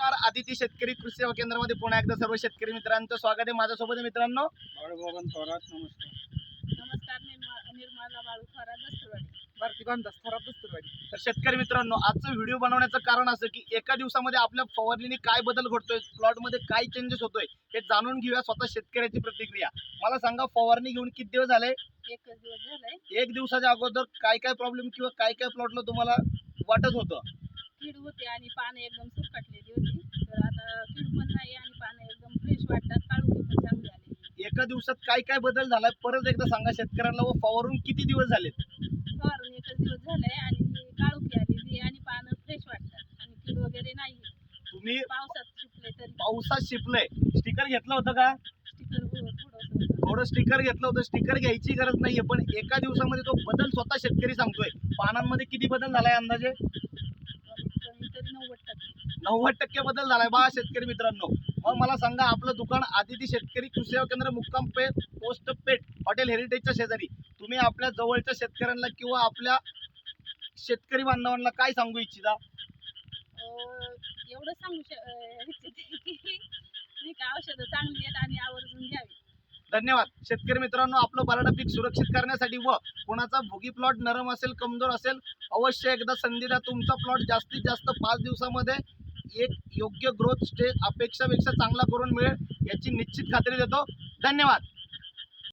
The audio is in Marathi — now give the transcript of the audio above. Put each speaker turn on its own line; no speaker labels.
नमस्कार. आदिती शेतकरी कृषी सेवा केंद्रामध्ये पुन्हा एकदा सर्व शेतकरी मित्रांचं स्वागत आहे माझ्यासोबत आहे मित्रांनो.
थोरात नमस्कार.
नमस्कार
तर शेतकरी मित्रांनो आजचं व्हिडिओ बनवण्याचं कारण असं की एका दिवसामध्ये आपल्या फवारणीने काय बदल घडतोय प्लॉटमध्ये काय चेंजेस होतोय हे जाणून घेऊया स्वतः शेतकऱ्याची प्रतिक्रिया. मला सांगा फवारणी घेऊन किती दिवस झाले?
एकच दिवस झालाय.
एक दिवसाच्या अगोदर काय काय प्रॉब्लेम किंवा काय काय प्लॉटला तुम्हाला वाटत होतं?
कीड होते आणि पानं एकदम सुरकटलेली होती तर आता कीड पण नाही आणि पानं एकदम फ्रेश वाटतात काळुकी पण चांगली आलेली
एका दिवसात काय काय बदल झालाय? परत एकदा सांगा शेतकऱ्यांना व फवारून किती दिवस झालेत?
फवारून एकच दिवस झालाय आणि आणि पानं फ्रेश वाटतात आणि कीड वगैरे नाही
तुम्ही
पावसात सुकले तरी.
पावसात शिपलंय. स्टिकर घेतलं होतं का?
स्टिकर थोडस
थोडं स्टिकर घेतलं होतं. स्टिकर घ्यायची गरज नाहीये पण एका दिवसामध्ये तो बदल स्वतः शेतकरी सांगतोय. पानांमध्ये किती बदल झालाय अंदाजे
कमीत कमी तरी नव्वद टक्के
नव्वद टक्के बदल झालाय. बा शेतकरी मित्रांनो. मग मला सांगा आपलं दुकान आदिती शेतकरी कृषी सेवा केंद्र मुक्काम पेठ पोस्ट पेठ हॉटेल हेरिटेजच्या शेजारी. तुम्ही आपल्या जवळच्या शेतकऱ्यांना किंवा आपल्या शेतकरी बांधवांना काय सांगू इच्छिता?
एवढं सांगू इच्छिते का औषधं चांगली आहेत आणि आवर्जून घ्यावी.
धन्यवाद. शेतकरी मित्रांनो आपलं बराडा पीक सुरक्षित करण्यासाठी व कोणाचा भोगी प्लॉट नरम असेल कमजोर असेल अवश्य एकदा संधी द्या. तुमचा प्लॉट जास्तीत जास्त पाच दिवसामध्ये एक योग्य ग्रोथ स्टेज अपेक्षापेक्षा चांगला करून मिळेल याची निश्चित खात्री देतो. धन्यवाद.